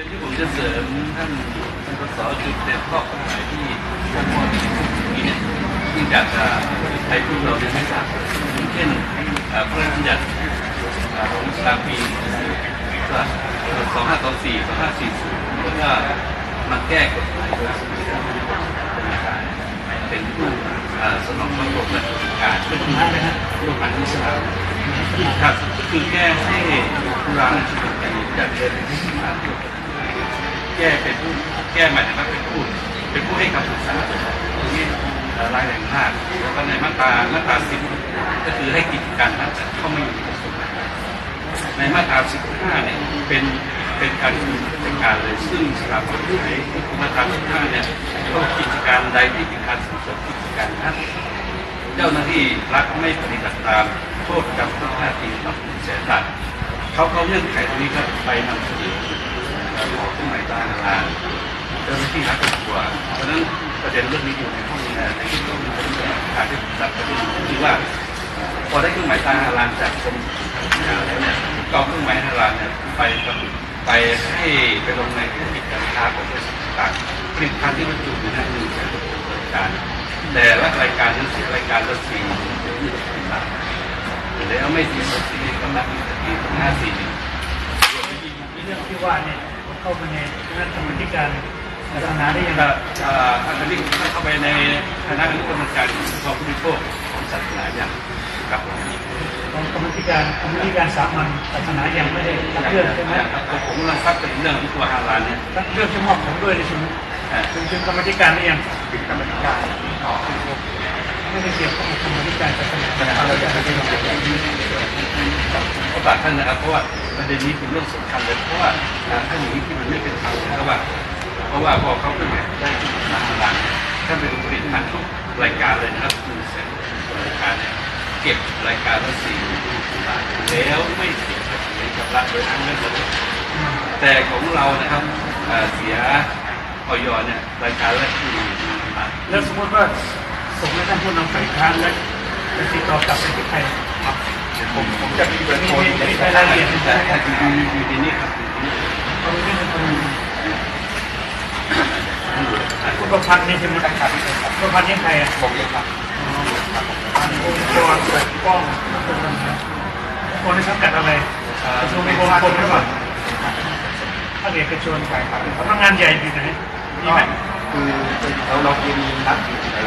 เป็นที่ผมจะเสริมท่านท่านสสจุดเด่นข้อความหมายที่พวกพ่อที่นี้เนี่ยที่อยากจะให้พวกเราได้ไม่ทราบเช่นพระราชบัญญัติของตามปีก็สองห้าสองสี่สองห้าสี่ศูนย์แล้วก็มาแก้กฎหมายเป็นผู้สนองพระบรมราชการเป็นผู้นะฮะร่วมกันที่สามครับก็คือแก้ให้ผู้ร้านชุมชนจัดเดินที่สาม แก้เป็นผู้แก้ใหมายถึงว่เป็นผู้เป็นผู้ให้คำปรึกษาที่เอ่อรายแรงมากแล้วก็ในมาตรามาตราสิบก็คือให้กิจการนั้นจะเข้ามาอยู่ในกระทรวงในมาตราสิบห้าเนี่ยเป็นเป็นการเนินกิจการเลยซึ่งสถาบันไทยมาตราสิบห้าเนี่ยก็กิจการใดที่เป็นการส่งเสริมกิจการนั้นเจ้าหน้าที่รัฐไม่ปฏิบัติตามโทษจำคุกห้าปีปรับหนึ่งแสนบาทเขาเขาเงื่อนไขตรงนี้ครับไปนำเสนอ ขอขึ้นหมายตาลานเจ้าหน้าที่รักกัวเพราะฉะนั้นประเด็นเรื่องนี้อยู่ในห้องในที่เราการที่ทราบประเด็นคือว่า พอได้เครื่องหมายตาลานจากกรมการแล้วเนี่ยก็เอาเครื่องหมายตาลานเนี่ยไปไปให้ไปลงในธุรกิจการค้าของบริษัทต่างผลิตภัณฑ์ที่บรรจุอยู่ในหนึ่งแสนบริการ แต่ละรายการนั้นเสียรายการละสี่ถึงยี่สิบบาทแล้วไม่เสียภาษีกำลังที่ห้าสี่เรื่องที่ว่าเนี่ย เข้ามาในคณะกรรมการศาสนาได้ยังไงก็เอ่อท่านนี้เข้าไปในคณะกรรมการของผู้บริโภคของศาสนาอย่างครับของกรรมการกรรมการสามัญศาสนายังไม่ได้รับเรื่องใช่ไหมผมกำลังทราบเป็นเรื่องของตัวฮาลาลเนี่ยรับเรื่องจะมอบผมด้วยเลยใช่ไหมเอ่อถึงถึงกรรมการได้ยังปิดกรรมการต่อไม่ได้เกี่ยวข้องกับกรรมการศาสนาเราจะไม่ได้ลง ขอบท่านนะครับเพราะว่าประเด็นนี้เป็นเรื่องสำคัญเลยเพราะว่าอ่าถ้าอย่างนี้ที่มันไม่เป็นธรรมนะครับว่าเพราะว่าพอเขาขึ้นมาได้ที่ฮาลาลท่านเป็นผลิตภัณฑ์ทุกรายการเลยนะครับคือเซ็นรายการเนี่ยเก็บรายการละสี่หมื่นบาทแล้วไม่เสียภาษีชำระโดยอ้งเงื่อนไขแต่ของเรานะครับเสียออยเนี่ยรายการละที่บาทแล้วสมมติว่าส่งให้ท่านผู้นำฝ่ายค้านแล้วจะติดต่อกลับไปที่ใครครับ ผมผมจะมีเบอร์โทรมีมีรายละเอียดแต่อยู่อยู่ในนี้ครับคุณประพันธ์นี่ใช่ไหมครับประพันธ์นี่ใครอะผมเองครับองค์กรปกป้องคนทำงานคนในสังกัดอะไรกระทรวงมงคลหรือเปล่าภาคเอกชนสำนักงานใหญ่อยู่ไหนมีไหมคือเราเราเคยมีนัดอยู่ใน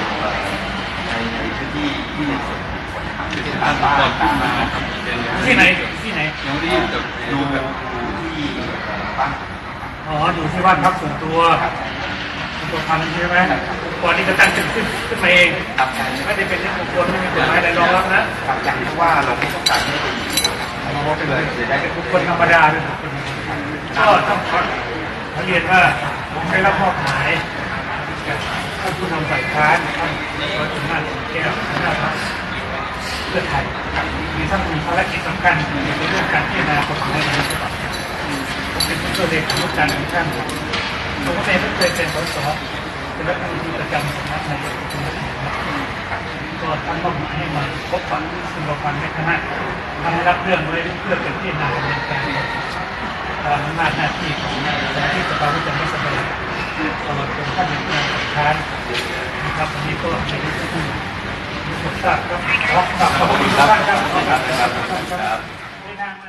ในพื้นที่ที่ในส่วนของนที่เป็นตาบ้านก่บ้าน ที่ไหนที่ไหนยังไม่ได้ยินแต่ดูแบบบบที่บ้านอ๋ออยู่ที่บ้านพักส่วนตัวคุณประพันใช่ไหมก่อนนี้ก็ตั้งขึ้นขึ้นขึ้นมาเองไม่ได้เป็นเรื่องของคนไม่มีกฎหมายใดรองรับนะตับใจเพราะว่าเราไม่ต้องการให้เป็นอ๋อเป็นเลยจะได้เป็นคคลธรรมดาเป็นคคลก็ต้องขอเรียนว่าผมได้รับมอบหมายท่านผู้นำฝ่ายค้านท่านรัฐมนตรีแก้วหน้าพรรคเพื่อไทย มีท่านมีภารกิจสำคัญในเรื่องการพิจารณากฎหมายในฉบับผมเป็นผู้ช่วยเลขานุการของท่านครับผมก็เป็เคยเป็นสสเป็นรัฐมนตรีประจำสำนักนายกรัฐมนตรีก็ตั้งมอบหมายให้มาพบปะคุณประพันธ์ในคณะทำให้รับเรื่องไว้เพื่อเป็นที่นาดำเนินการตามอำนาจหน้าที่ของสมาชิกสภาผู้แทนราษฎรตลอดจนท่านเป็นผู้นำค้านนะครับวันนี้ก็ในที่สุดทราบครับ ขอบคุณครับ